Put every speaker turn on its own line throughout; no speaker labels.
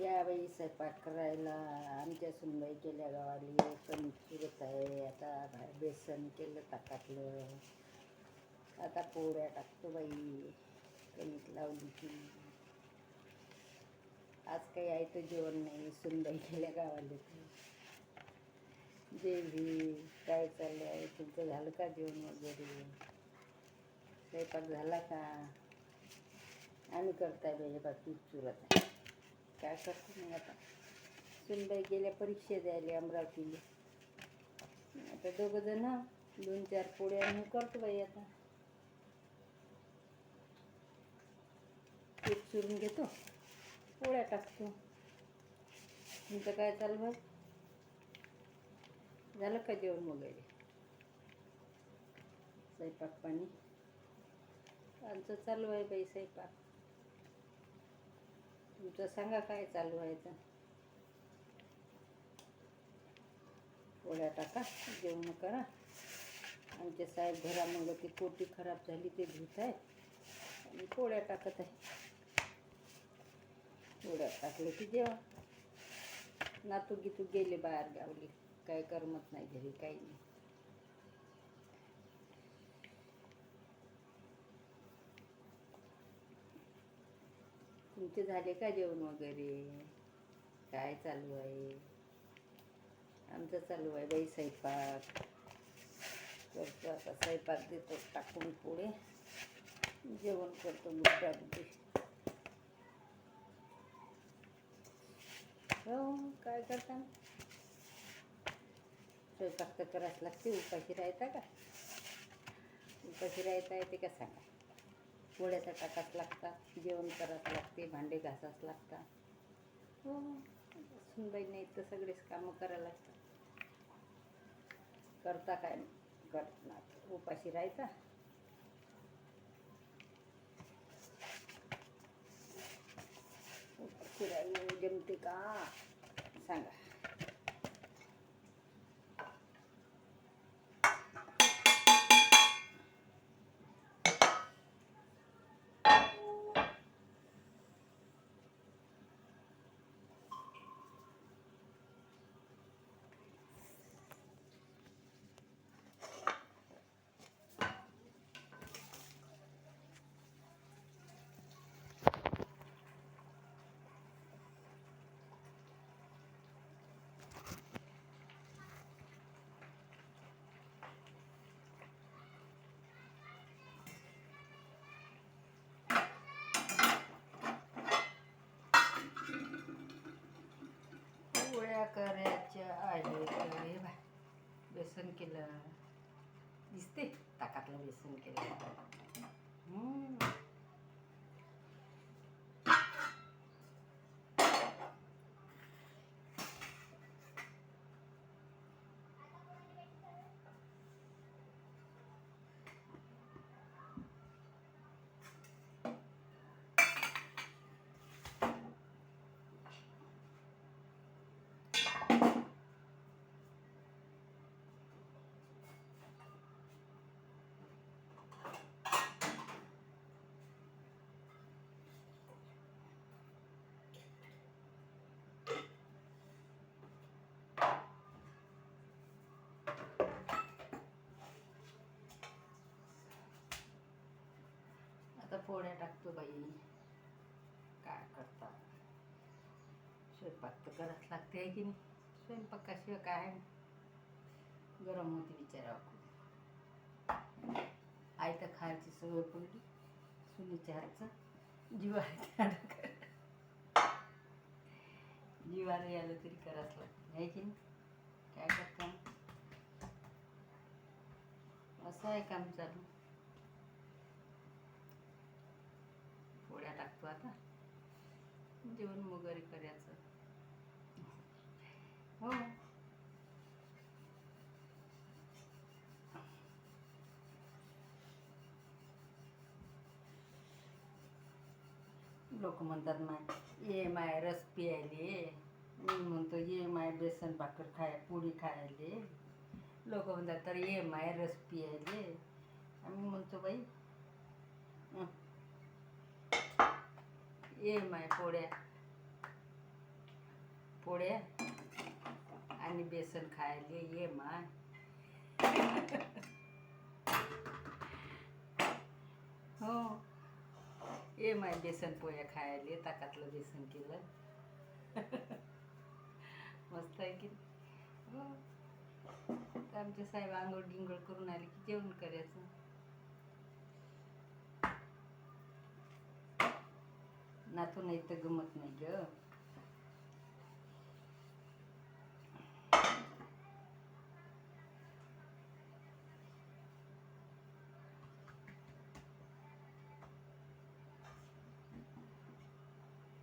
या बाई स्वयंपाक करायला आमच्या सुनबाई केल्या गावाली कणिक फिरत आहे. आता बेसन केलं ताकातलं. आता पोळ्या टाकतो बाई. कणिक लावली की. आज काही आहे तर जेवण नाही. सुनबाई केल्या गावाले. देवी काय चाललं आहे तुमचं झालं का जेवण वगैरे? स्वयंपाक झाला का? आम्ही करताय बाई. बाकी चुरत आहे. काय करतो मग आता? सुनबाई गेल्या परीक्षा द्यायला अमरावतीला. आता दोघं जण दोन चार पोळ्या मी करतो बाई आता. पीठ चुरून घेतो पोळ्या टाकतो. तुमचं काय चालू भाई झालं का जेवण वगैरे? स्वयंपाक पाणी? आमचं चालू आहे बाई स्वयंपाक. तुमचं सांगा काय चालू आहे तर पोळ्या टाका जेवण करा. आमचे साहेब घरामग ती पोटी खराब झाली ते धुत आहे. आणि पोळ्या टाकत आहे. पोळ्या टाकले की जेवा. नातू गीतू गेले बाहेर गावली. काय करमत नाही घरी काही नाही. तुमचे झाले का जेवण वगैरे? काय चालू आहे? आमचं चालू आहे बाई स्वयंपाक. करतो आता स्वयंपाक देतो टाकून पुढे जेवण करतो बुद्धा बुद्धी हो काय करता? स्वयंपाक तर करावंच लागते उपाशी राहता का? उपाशी राहता येते का सांगा? पोळ्या तर टाकाच लागतात जेवण करावंच लागते भांडे घासाच लागतात हो. सुनबाई नाही तर सगळेच कामं करायला लागतात. करता काय? करणार. उपाशी राहायचा. उपाशी राहिलं जमते का सांगा पोळ्या करायच्या आहेत हे बाय बेसन केलं. दिसते ताकातलं बेसन केलं. फोड्या पोळ्या टाकतो बाई. काय करता? स्वयंपाक तर करावंच लागते आहे की नाही? स्वयंपाकाशिवाय काय? गरम होती विचारावं आई तर खायची सवय पडली. सुनीच्या हातचं जीवाला जीवाला यायला तरी करावंच लागतं आहे की नाही? काय करता? असं आहे काम चालू. लागतो आता. जेवण वगैरे करायचं. हो. लोक म्हणतात माय ये माय रस प्यायले मी म्हणतो ये माय बेसन भाकर खाय पोळी खायले. लोक म्हणतात तर ये माय रस प्यायले आम्ही म्हणतो बाई हं. ये माय पोळ्या. पोळ्या आणि बेसन खायले ये माय. हो. ये माय बेसन पोळ्या खायले ताकातलं बेसन केलं. मस्त आहे की हो. आमचे साहेब आंघोळ गिंगोळ करून आले की जेवण करायचं. नातू नाही तर गमत नाही ग.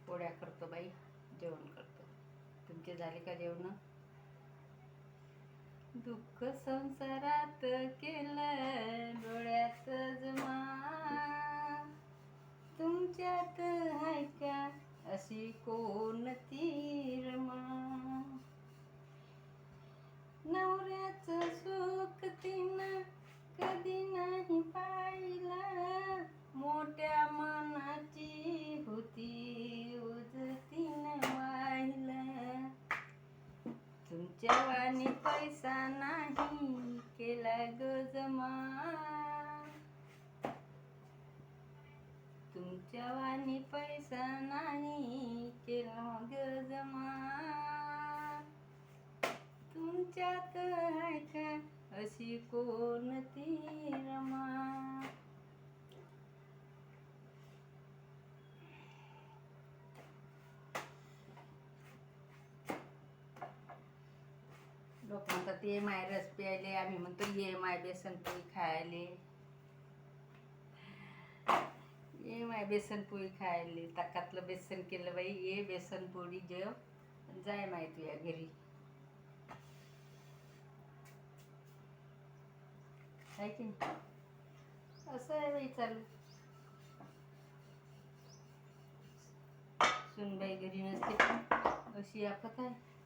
पोळ्या करतो बाई जेवण करतो. तुमचे झाले का जेवण? दुःख संसारात केलं डोळ्यात जमा. तुमच्यात हाय का? अशी कोणती रमा? नवऱ्याचं सुख तिनं कधी नाही पाहिलं. मोठ्या मनाची होती उजतीनं वाहिलं. तुमच्या वाणी पैसा नाही केला गजमा जवानी पैसा नाही केला गजमा तुमच्यात आहे का अशी कोणती रमा? लोक म्हणतात ये माय रस प्यायले आम्ही म्हणतो ये माय बेसन पोळी खायले ये माय बेसन पोळी खायले. ताकातलं बेसन केलं बाई ये बेसन पोळी जेव. जाय माय तुझ्या घरी. आहे की नाही? असं आहे बाई चालू. सुनबाई घरी नसते. अशी आफत आहे.